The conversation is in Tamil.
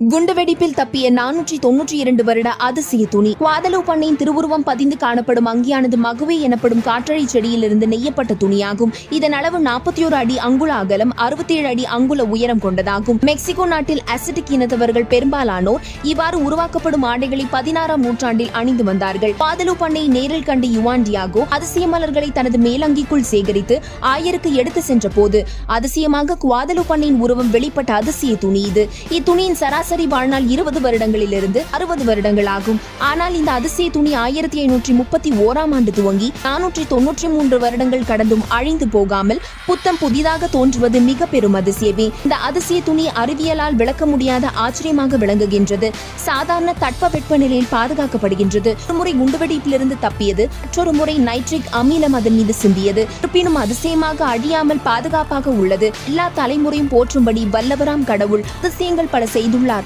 குண்டுவெடிப்பில் தப்பிய நானூற்றி தொன்னூற்றி இரண்டு வருட அதிசய துணி. குவாதலோ பண்ணையின் திருவுருவம் பதிந்து காணப்படும் அங்கியானது மகுவே எனப்படும் காற்றழை செடியிலிருந்து நெய்யப்பட்ட துணியாகும். இதன் அளவு நாற்பத்தி ஒரு அடி அங்குல அகலம் அறுபத்தி ஏழு அடி அங்குல உயரம் கொண்டதாகும். மெக்சிகோ நாட்டில் அசிட்டிக் இனத்தவர்கள் பெரும்பாலானோர் இவ்வாறு உருவாக்கப்படும் ஆடைகளை பதினாறாம் நூற்றாண்டில் அணிந்து வந்தார்கள். குவாதலோ பண்ணையை நேரில் கண்ட யுவான் டியாகோ அதிசய மலர்களை தனது மேலங்கிக்குள் சேகரித்து ஆயருக்கு எடுத்து சென்ற போது அதிசயமாக குவாதலோ பண்ணையின் உருவம் வெளிப்பட்ட அதிசய துணி இது. இத்துணியின் சராசரி சராசரி வாழ்நாள் இருபது வருடங்களிலிருந்து அறுபது வருடங்கள் ஆகும் ஆனால் இந்த அதிசய துணி ஆயிரத்தி ஐநூற்றி முப்பத்தி ஓராம் ஆண்டு துவங்கி நானூற்றி தொன்னூற்றி மூன்று வருடங்கள் கடந்தும் அழிந்து போகாமல் புத்தம் புதிதாக தோன்றுவது மிக பெரும் அதிசயமே. இந்த அதிசய துணி அறிவியலால் விளக்க முடியாத ஆச்சரியமாக விளங்குகின்றது. சாதாரண தட்பவெட்ப நிலையில் பாதுகாக்கப்படுகின்றது. ஒரு முறை குண்டுவெடிப்பிலிருந்து தப்பியது மற்றொரு முறை நைட்ரிக் அமிலம் அதன் மீது சிந்தியது. இருப்பினும் அதிசயமாக அழியாமல் பாதுகாப்பாக உள்ளது. எல்லா தலைமுறையும் போற்றும்படி வல்லவராம் கடவுள் அதிசயங்கள் பல செய்துள்ளார்.